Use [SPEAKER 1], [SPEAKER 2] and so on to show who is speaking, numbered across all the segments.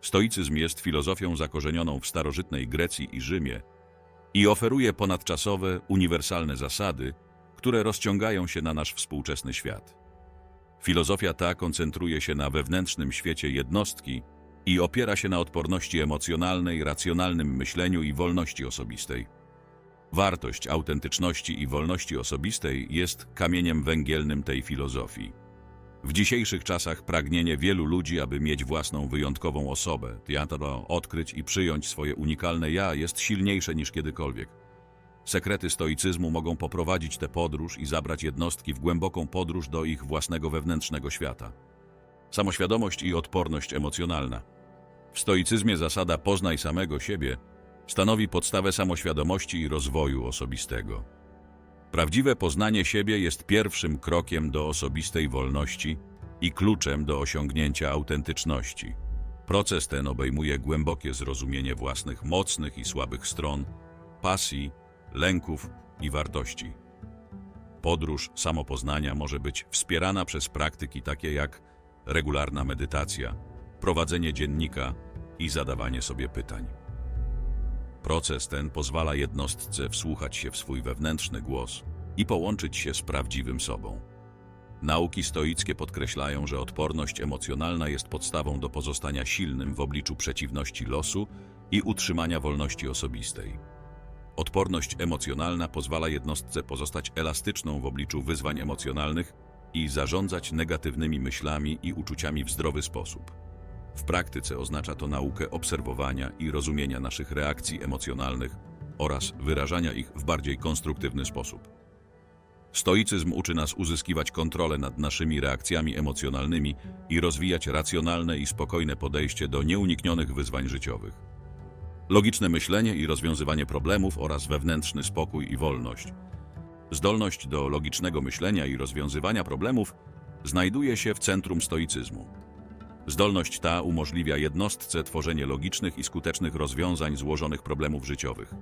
[SPEAKER 1] Stoicyzm jest filozofią zakorzenioną w starożytnej Grecji i Rzymie i oferuje ponadczasowe, uniwersalne zasady, które rozciągają się na nasz współczesny świat. Filozofia ta koncentruje się na wewnętrznym świecie jednostki i opiera się na odporności emocjonalnej, racjonalnym myśleniu i wolności osobistej. Wartość autentyczności i wolności osobistej jest kamieniem węgielnym tej filozofii. W dzisiejszych czasach pragnienie wielu ludzi, aby mieć własną wyjątkową osobę, teatro, odkryć i przyjąć swoje unikalne ja jest silniejsze niż kiedykolwiek. Sekrety stoicyzmu mogą poprowadzić tę podróż i zabrać jednostki w głęboką podróż do ich własnego wewnętrznego świata. Samoświadomość i odporność emocjonalna. W stoicyzmie zasada poznaj samego siebie stanowi podstawę samoświadomości i rozwoju osobistego. Prawdziwe poznanie siebie jest pierwszym krokiem do osobistej wolności i kluczem do osiągnięcia autentyczności. Proces ten obejmuje głębokie zrozumienie własnych mocnych i słabych stron, pasji, lęków i wartości. Podróż samopoznania może być wspierana przez praktyki takie jak regularna medytacja, prowadzenie dziennika i zadawanie sobie pytań. Proces ten pozwala jednostce wsłuchać się w swój wewnętrzny głos i połączyć się z prawdziwym sobą. Nauki stoickie podkreślają, że odporność emocjonalna jest podstawą do pozostania silnym w obliczu przeciwności losu i utrzymania wolności osobistej. Odporność emocjonalna pozwala jednostce pozostać elastyczną w obliczu wyzwań emocjonalnych i zarządzać negatywnymi myślami i uczuciami w zdrowy sposób. W praktyce oznacza to naukę obserwowania i rozumienia naszych reakcji emocjonalnych oraz wyrażania ich w bardziej konstruktywny sposób. Stoicyzm uczy nas uzyskiwać kontrolę nad naszymi reakcjami emocjonalnymi i rozwijać racjonalne i spokojne podejście do nieuniknionych wyzwań życiowych. Logiczne myślenie i rozwiązywanie problemów oraz wewnętrzny spokój i wolność. Zdolność do logicznego myślenia i rozwiązywania problemów znajduje się w centrum stoicyzmu. Zdolność ta umożliwia jednostce tworzenie logicznych i skutecznych rozwiązań złożonych problemów życiowych.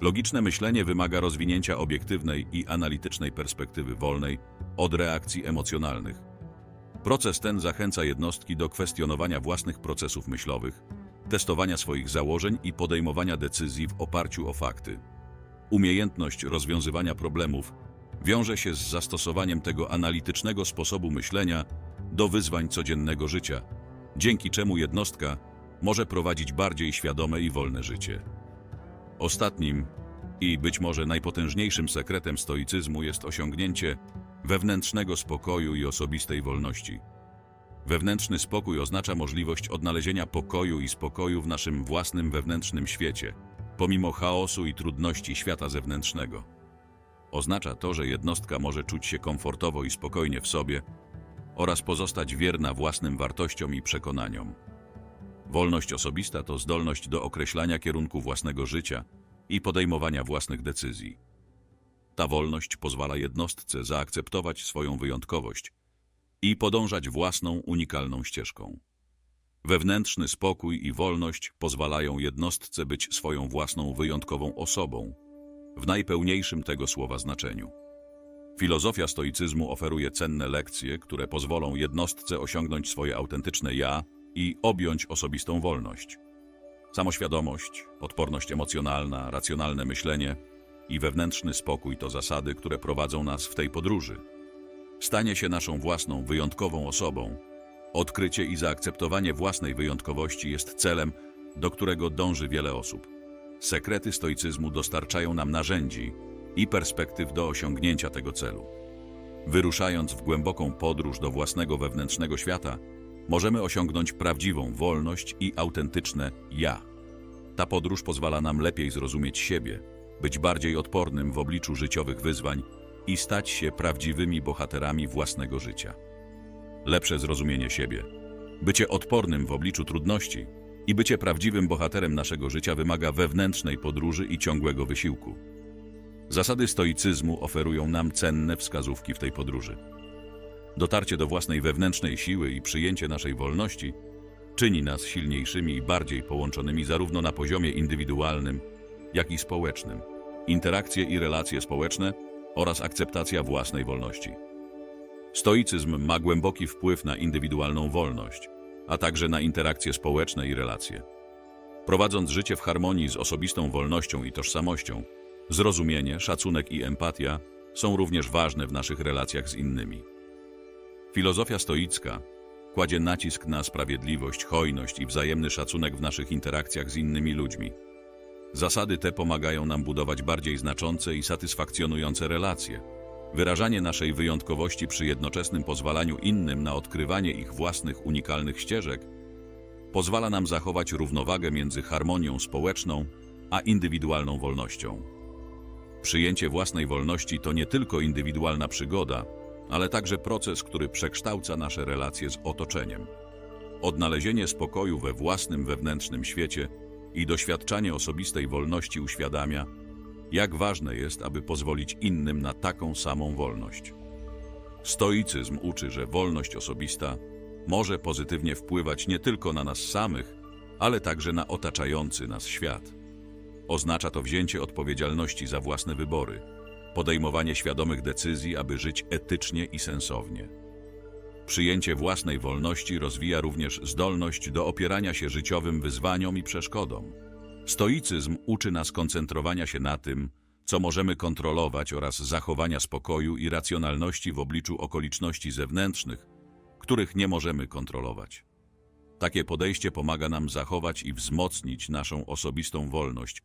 [SPEAKER 1] Logiczne myślenie wymaga rozwinięcia obiektywnej i analitycznej perspektywy wolnej od reakcji emocjonalnych. Proces ten zachęca jednostki do kwestionowania własnych procesów myślowych, testowania swoich założeń i podejmowania decyzji w oparciu o fakty. Umiejętność rozwiązywania problemów wiąże się z zastosowaniem tego analitycznego sposobu myślenia do wyzwań codziennego życia, dzięki czemu jednostka może prowadzić bardziej świadome i wolne życie. Ostatnim i być może najpotężniejszym sekretem stoicyzmu jest osiągnięcie wewnętrznego spokoju i osobistej wolności. Wewnętrzny spokój oznacza możliwość odnalezienia pokoju i spokoju w naszym własnym wewnętrznym świecie, pomimo chaosu i trudności świata zewnętrznego. Oznacza to, że jednostka może czuć się komfortowo i spokojnie w sobie oraz pozostać wierna własnym wartościom i przekonaniom. Wolność osobista to zdolność do określania kierunku własnego życia i podejmowania własnych decyzji. Ta wolność pozwala jednostce zaakceptować swoją wyjątkowość i podążać własną, unikalną ścieżką. Wewnętrzny spokój i wolność pozwalają jednostce być swoją własną, wyjątkową osobą, w najpełniejszym tego słowa znaczeniu. Filozofia stoicyzmu oferuje cenne lekcje, które pozwolą jednostce osiągnąć swoje autentyczne ja i objąć osobistą wolność. Samoświadomość, odporność emocjonalna, racjonalne myślenie i wewnętrzny spokój to zasady, które prowadzą nas w tej podróży. Stanie się naszą własną, wyjątkową osobą. Odkrycie i zaakceptowanie własnej wyjątkowości jest celem, do którego dąży wiele osób. Sekrety stoicyzmu dostarczają nam narzędzi i perspektyw do osiągnięcia tego celu. Wyruszając w głęboką podróż do własnego wewnętrznego świata, możemy osiągnąć prawdziwą wolność i autentyczne ja. Ta podróż pozwala nam lepiej zrozumieć siebie, być bardziej odpornym w obliczu życiowych wyzwań i stać się prawdziwymi bohaterami własnego życia. Lepsze zrozumienie siebie, bycie odpornym w obliczu trudności i bycie prawdziwym bohaterem naszego życia wymaga wewnętrznej podróży i ciągłego wysiłku. Zasady stoicyzmu oferują nam cenne wskazówki w tej podróży. Dotarcie do własnej wewnętrznej siły i przyjęcie naszej wolności czyni nas silniejszymi i bardziej połączonymi zarówno na poziomie indywidualnym, jak i społecznym. Interakcje i relacje społeczne oraz akceptacja własnej wolności. Stoicyzm ma głęboki wpływ na indywidualną wolność. A także na interakcje społeczne i relacje. Prowadząc życie w harmonii z osobistą wolnością i tożsamością, zrozumienie, szacunek i empatia są również ważne w naszych relacjach z innymi. Filozofia stoicka kładzie nacisk na sprawiedliwość, hojność i wzajemny szacunek w naszych interakcjach z innymi ludźmi. Zasady te pomagają nam budować bardziej znaczące i satysfakcjonujące relacje. Wyrażanie naszej wyjątkowości przy jednoczesnym pozwalaniu innym na odkrywanie ich własnych unikalnych ścieżek pozwala nam zachować równowagę między harmonią społeczną a indywidualną wolnością. Przyjęcie własnej wolności to nie tylko indywidualna przygoda, ale także proces, który przekształca nasze relacje z otoczeniem. Odnalezienie spokoju we własnym wewnętrznym świecie i doświadczanie osobistej wolności uświadamia, jak ważne jest, aby pozwolić innym na taką samą wolność. Stoicyzm uczy, że wolność osobista może pozytywnie wpływać nie tylko na nas samych, ale także na otaczający nas świat. Oznacza to wzięcie odpowiedzialności za własne wybory, podejmowanie świadomych decyzji, aby żyć etycznie i sensownie. Przyjęcie własnej wolności rozwija również zdolność do opierania się życiowym wyzwaniom i przeszkodom. Stoicyzm uczy nas koncentrowania się na tym, co możemy kontrolować oraz zachowania spokoju i racjonalności w obliczu okoliczności zewnętrznych, których nie możemy kontrolować. Takie podejście pomaga nam zachować i wzmocnić naszą osobistą wolność,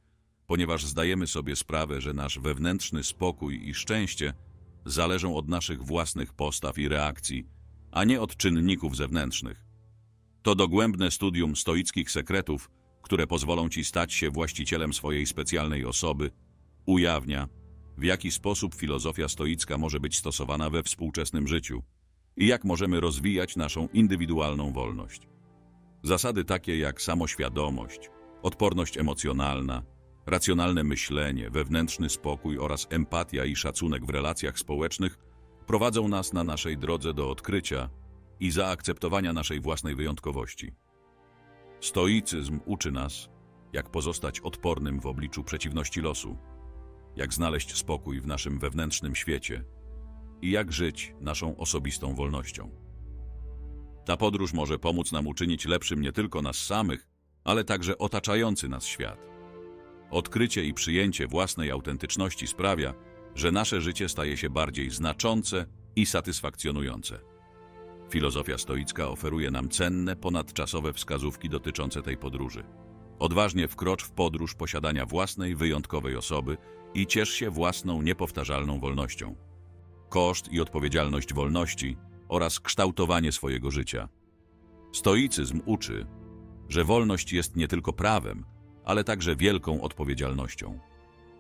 [SPEAKER 1] ponieważ zdajemy sobie sprawę, że nasz wewnętrzny spokój i szczęście zależą od naszych własnych postaw i reakcji, a nie od czynników zewnętrznych. To dogłębne studium stoickich sekretów, które pozwolą Ci stać się właścicielem swojej specjalnej osoby, ujawnia, w jaki sposób filozofia stoicka może być stosowana we współczesnym życiu i jak możemy rozwijać naszą indywidualną wolność. Zasady takie jak samoświadomość, odporność emocjonalna, racjonalne myślenie, wewnętrzny spokój oraz empatia i szacunek w relacjach społecznych prowadzą nas na naszej drodze do odkrycia i zaakceptowania naszej własnej wyjątkowości. Stoicyzm uczy nas, jak pozostać odpornym w obliczu przeciwności losu, jak znaleźć spokój w naszym wewnętrznym świecie i jak żyć naszą osobistą wolnością. Ta podróż może pomóc nam uczynić lepszym nie tylko nas samych, ale także otaczający nas świat. Odkrycie i przyjęcie własnej autentyczności sprawia, że nasze życie staje się bardziej znaczące i satysfakcjonujące. Filozofia stoicka oferuje nam cenne, ponadczasowe wskazówki dotyczące tej podróży. Odważnie wkrocz w podróż posiadania własnej, wyjątkowej osoby i ciesz się własną, niepowtarzalną wolnością. Koszt i odpowiedzialność wolności oraz kształtowanie swojego życia. Stoicyzm uczy, że wolność jest nie tylko prawem, ale także wielką odpowiedzialnością.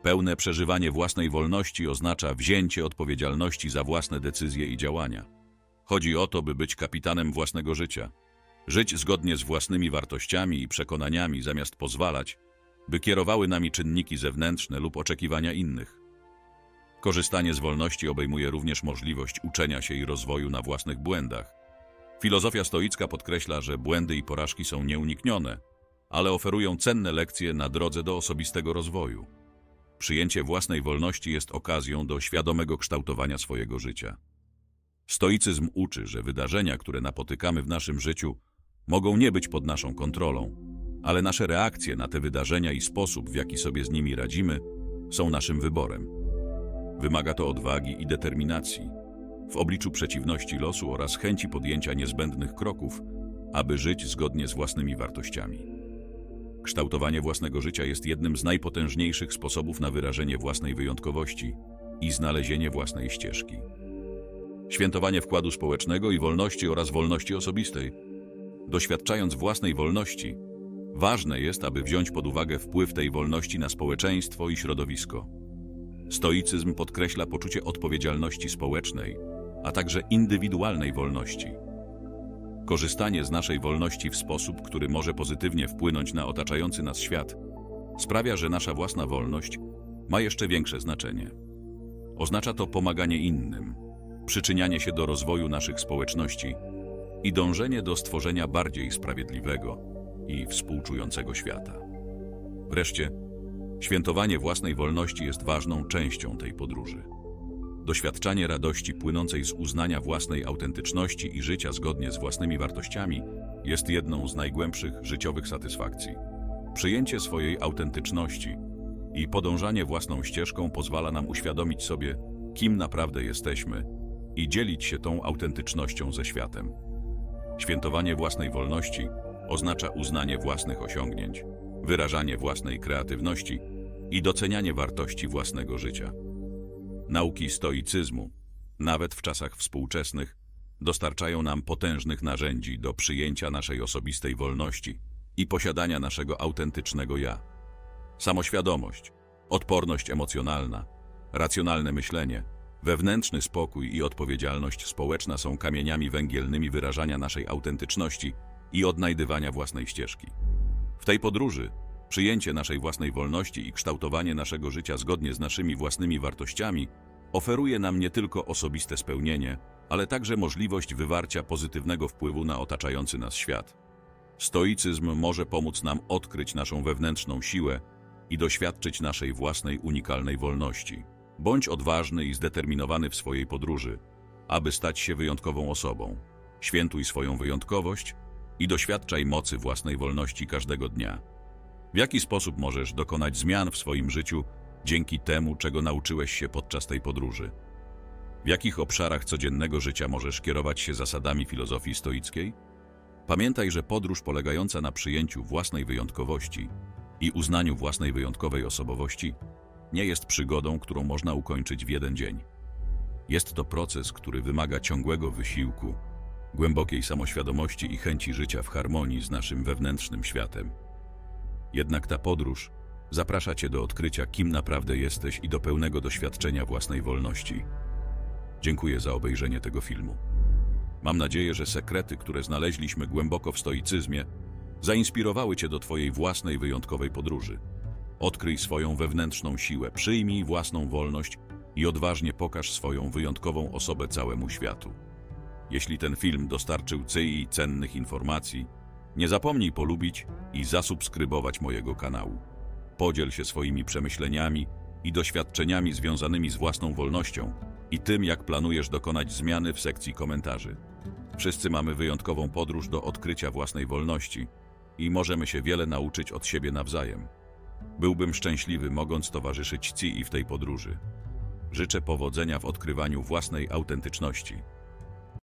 [SPEAKER 1] Pełne przeżywanie własnej wolności oznacza wzięcie odpowiedzialności za własne decyzje i działania. Chodzi o to, by być kapitanem własnego życia. Żyć zgodnie z własnymi wartościami i przekonaniami, zamiast pozwalać, by kierowały nami czynniki zewnętrzne lub oczekiwania innych. Korzystanie z wolności obejmuje również możliwość uczenia się i rozwoju na własnych błędach. Filozofia stoicka podkreśla, że błędy i porażki są nieuniknione, ale oferują cenne lekcje na drodze do osobistego rozwoju. Przyjęcie własnej wolności jest okazją do świadomego kształtowania swojego życia. Stoicyzm uczy, że wydarzenia, które napotykamy w naszym życiu, mogą nie być pod naszą kontrolą, ale nasze reakcje na te wydarzenia i sposób, w jaki sobie z nimi radzimy, są naszym wyborem. Wymaga to odwagi i determinacji w obliczu przeciwności losu oraz chęci podjęcia niezbędnych kroków, aby żyć zgodnie z własnymi wartościami. Kształtowanie własnego życia jest jednym z najpotężniejszych sposobów na wyrażenie własnej wyjątkowości i znalezienie własnej ścieżki. Świętowanie wkładu społecznego i wolności oraz wolności osobistej. Doświadczając własnej wolności, ważne jest, aby wziąć pod uwagę wpływ tej wolności na społeczeństwo i środowisko. Stoicyzm podkreśla poczucie odpowiedzialności społecznej, a także indywidualnej wolności. Korzystanie z naszej wolności w sposób, który może pozytywnie wpłynąć na otaczający nas świat, sprawia, że nasza własna wolność ma jeszcze większe znaczenie. Oznacza to pomaganie innym, przyczynianie się do rozwoju naszych społeczności i dążenie do stworzenia bardziej sprawiedliwego i współczującego świata. Wreszcie, świętowanie własnej wolności jest ważną częścią tej podróży. Doświadczanie radości płynącej z uznania własnej autentyczności i życia zgodnie z własnymi wartościami jest jedną z najgłębszych życiowych satysfakcji. Przyjęcie swojej autentyczności i podążanie własną ścieżką pozwala nam uświadomić sobie, kim naprawdę jesteśmy i dzielić się tą autentycznością ze światem. Świętowanie własnej wolności oznacza uznanie własnych osiągnięć, wyrażanie własnej kreatywności i docenianie wartości własnego życia. Nauki stoicyzmu, nawet w czasach współczesnych, dostarczają nam potężnych narzędzi do przyjęcia naszej osobistej wolności i posiadania naszego autentycznego ja. Samoświadomość, odporność emocjonalna, racjonalne myślenie, wewnętrzny spokój i odpowiedzialność społeczna są kamieniami węgielnymi wyrażania naszej autentyczności i odnajdywania własnej ścieżki. W tej podróży przyjęcie naszej własnej wolności i kształtowanie naszego życia zgodnie z naszymi własnymi wartościami oferuje nam nie tylko osobiste spełnienie, ale także możliwość wywarcia pozytywnego wpływu na otaczający nas świat. Stoicyzm może pomóc nam odkryć naszą wewnętrzną siłę i doświadczyć naszej własnej unikalnej wolności. Bądź odważny i zdeterminowany w swojej podróży, aby stać się wyjątkową osobą. Świętuj swoją wyjątkowość i doświadczaj mocy własnej wolności każdego dnia. W jaki sposób możesz dokonać zmian w swoim życiu dzięki temu, czego nauczyłeś się podczas tej podróży? W jakich obszarach codziennego życia możesz kierować się zasadami filozofii stoickiej? Pamiętaj, że podróż polegająca na przyjęciu własnej wyjątkowości i uznaniu własnej wyjątkowej osobowości nie jest przygodą, którą można ukończyć w jeden dzień. Jest to proces, który wymaga ciągłego wysiłku, głębokiej samoświadomości i chęci życia w harmonii z naszym wewnętrznym światem. Jednak ta podróż zaprasza Cię do odkrycia, kim naprawdę jesteś i do pełnego doświadczenia własnej wolności. Dziękuję za obejrzenie tego filmu. Mam nadzieję, że sekrety, które znaleźliśmy głęboko w stoicyzmie, zainspirowały Cię do Twojej własnej wyjątkowej podróży. Odkryj swoją wewnętrzną siłę, przyjmij własną wolność i odważnie pokaż swoją wyjątkową osobę całemu światu. Jeśli ten film dostarczył Ci cennych informacji, nie zapomnij polubić i zasubskrybować mojego kanału. Podziel się swoimi przemyśleniami i doświadczeniami związanymi z własną wolnością i tym, jak planujesz dokonać zmiany w sekcji komentarzy. Wszyscy mamy wyjątkową podróż do odkrycia własnej wolności i możemy się wiele nauczyć od siebie nawzajem. Byłbym szczęśliwy, mogąc towarzyszyć Ci w tej podróży. Życzę powodzenia w odkrywaniu własnej autentyczności.